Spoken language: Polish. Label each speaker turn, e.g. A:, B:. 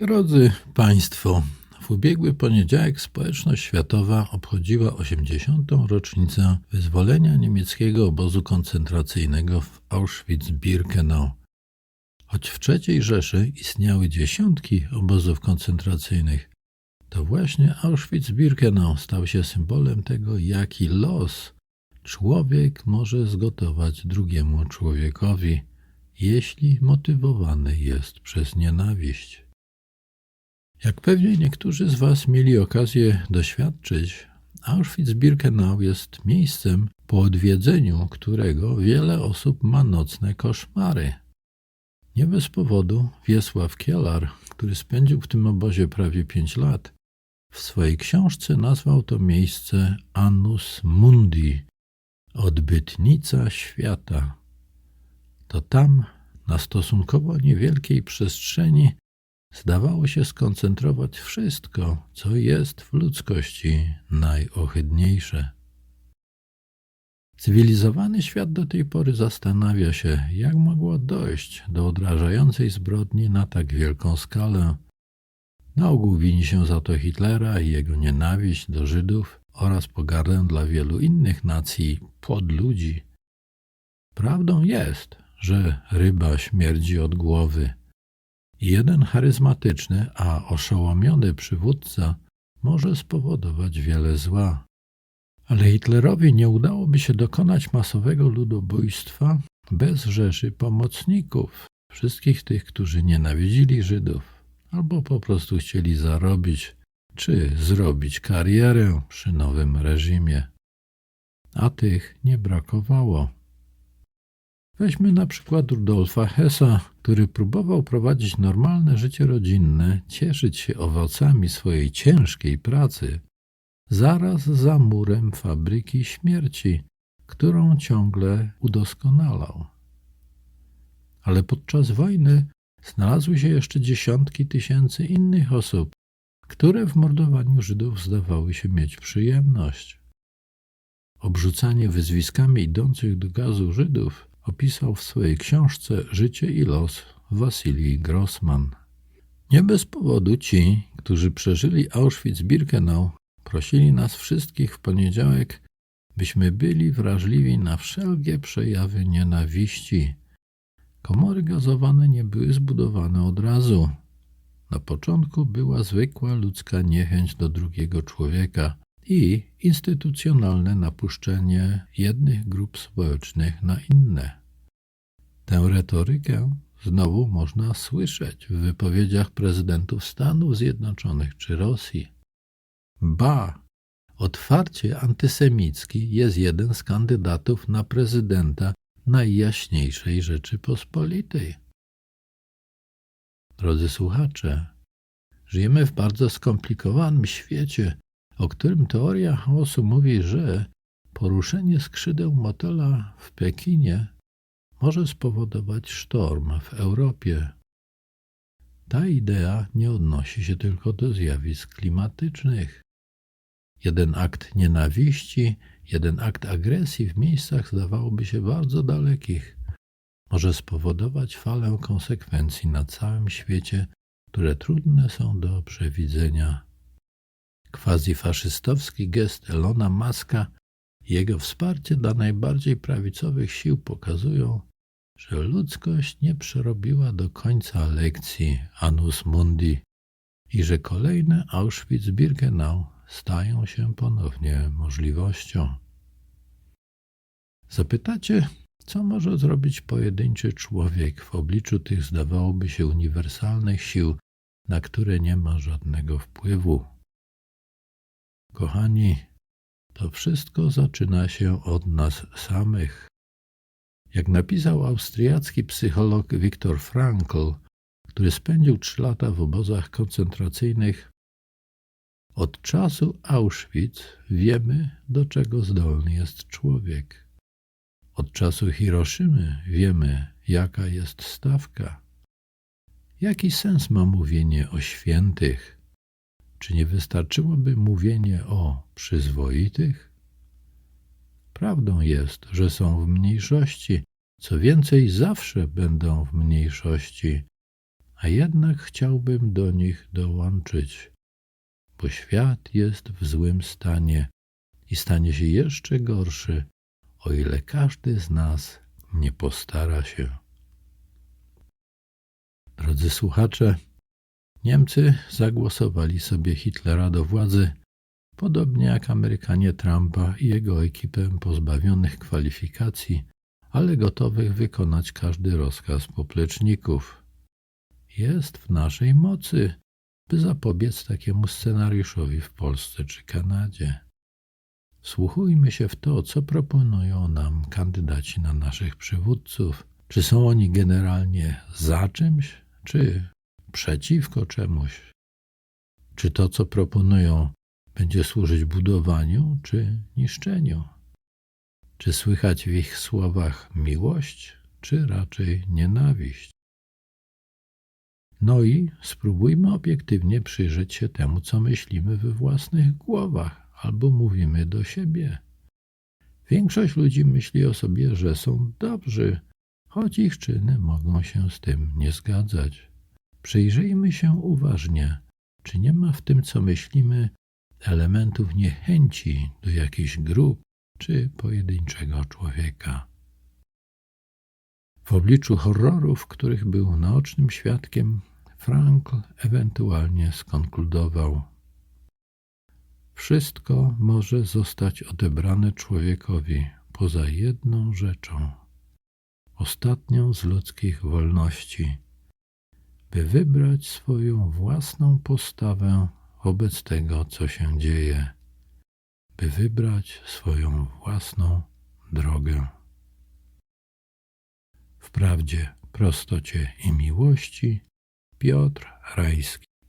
A: Drodzy Państwo, w ubiegły poniedziałek społeczność światowa obchodziła 80. rocznicę wyzwolenia niemieckiego obozu koncentracyjnego w Auschwitz-Birkenau. Choć w III Rzeszy istniały dziesiątki obozów koncentracyjnych, to właśnie Auschwitz-Birkenau stał się symbolem tego, jaki los człowiek może zgotować drugiemu człowiekowi, jeśli motywowany jest przez nienawiść. Jak pewnie niektórzy z Was mieli okazję doświadczyć, Auschwitz-Birkenau jest miejscem, po odwiedzeniu którego wiele osób ma nocne koszmary. Nie bez powodu Wiesław Kielar, który spędził w tym obozie prawie pięć lat, w swojej książce nazwał to miejsce Annus Mundi, odbytnica świata. To tam, na stosunkowo niewielkiej przestrzeni, zdawało się skoncentrować wszystko, co jest w ludzkości najohydniejsze. Cywilizowany świat do tej pory zastanawia się, jak mogło dojść do odrażającej zbrodni na tak wielką skalę. Na ogół wini się za to Hitlera i jego nienawiść do Żydów oraz pogardę dla wielu innych nacji podludzi. Prawdą jest, że ryba śmierdzi od głowy. Jeden charyzmatyczny, a oszołomiony przywódca może spowodować wiele zła. Ale Hitlerowi nie udałoby się dokonać masowego ludobójstwa bez rzeszy pomocników, wszystkich tych, którzy nienawidzili Żydów albo po prostu chcieli zarobić czy zrobić karierę przy nowym reżimie. A tych nie brakowało. Weźmy na przykład Rudolfa Hessa, który próbował prowadzić normalne życie rodzinne, cieszyć się owocami swojej ciężkiej pracy, zaraz za murem fabryki śmierci, którą ciągle udoskonalał. Ale podczas wojny znalazły się jeszcze dziesiątki tysięcy innych osób, które w mordowaniu Żydów zdawały się mieć przyjemność. Obrzucanie wyzwiskami idących do gazu Żydów opisał w swojej książce Życie i los Wasilij Grossman. Nie bez powodu ci, którzy przeżyli Auschwitz-Birkenau, prosili nas wszystkich w poniedziałek, byśmy byli wrażliwi na wszelkie przejawy nienawiści. Komory gazowane nie były zbudowane od razu. Na początku była zwykła ludzka niechęć do drugiego człowieka i instytucjonalne napuszczenie jednych grup społecznych na inne. Tę retorykę znowu można słyszeć w wypowiedziach prezydentów Stanów Zjednoczonych czy Rosji. Ba, otwarcie antysemicki jest jeden z kandydatów na prezydenta Najjaśniejszej Rzeczypospolitej. Drodzy słuchacze, żyjemy w bardzo skomplikowanym świecie, o którym teoria chaosu mówi, że poruszenie skrzydeł motela w Pekinie może spowodować sztorm w Europie. Ta idea nie odnosi się tylko do zjawisk klimatycznych. Jeden akt nienawiści, jeden akt agresji w miejscach zdawałoby się bardzo dalekich może spowodować falę konsekwencji na całym świecie, które trudne są do przewidzenia. Quasi-faszystowski gest Elona Muska i jego wsparcie dla najbardziej prawicowych sił pokazują, że ludzkość nie przerobiła do końca lekcji Annus Mundi i że kolejne Auschwitz-Birkenau stają się ponownie możliwością. Zapytacie, co może zrobić pojedynczy człowiek w obliczu tych zdawałoby się uniwersalnych sił, na które nie ma żadnego wpływu? Kochani, to wszystko zaczyna się od nas samych. Jak napisał austriacki psycholog Viktor Frankl, który spędził trzy lata w obozach koncentracyjnych, od czasu Auschwitz wiemy, do czego zdolny jest człowiek. Od czasu Hiroszymy wiemy, jaka jest stawka. Jaki sens ma mówienie o świętych? Czy nie wystarczyłoby mówienie o przyzwoitych? Prawdą jest, że są w mniejszości, co więcej, zawsze będą w mniejszości, a jednak chciałbym do nich dołączyć, bo świat jest w złym stanie i stanie się jeszcze gorszy, o ile każdy z nas nie postara się. Drodzy słuchacze, Niemcy zagłosowali sobie Hitlera do władzy, podobnie jak Amerykanie Trumpa i jego ekipę pozbawionych kwalifikacji, ale gotowych wykonać każdy rozkaz popleczników. Jest w naszej mocy, by zapobiec takiemu scenariuszowi w Polsce czy Kanadzie. Wsłuchujmy się w to, co proponują nam kandydaci na naszych przywódców. Czy są oni generalnie za czymś, czy przeciwko czemuś? Czy to, co proponują, będzie służyć budowaniu czy niszczeniu? Czy słychać w ich słowach miłość, czy raczej nienawiść? No i spróbujmy obiektywnie przyjrzeć się temu, co myślimy we własnych głowach albo mówimy do siebie. Większość ludzi myśli o sobie, że są dobrzy, choć ich czyny mogą się z tym nie zgadzać. Przyjrzyjmy się uważnie, czy nie ma w tym, co myślimy, elementów niechęci do jakichś grup czy pojedynczego człowieka. W obliczu horrorów, których był naocznym świadkiem, Frankl ewentualnie skonkludował: Wszystko może zostać odebrane człowiekowi poza jedną rzeczą, ostatnią z ludzkich wolności, by wybrać swoją własną postawę wobec tego, co się dzieje, by wybrać swoją własną drogę. W prawdzie, prostocie i miłości Piotr Rajski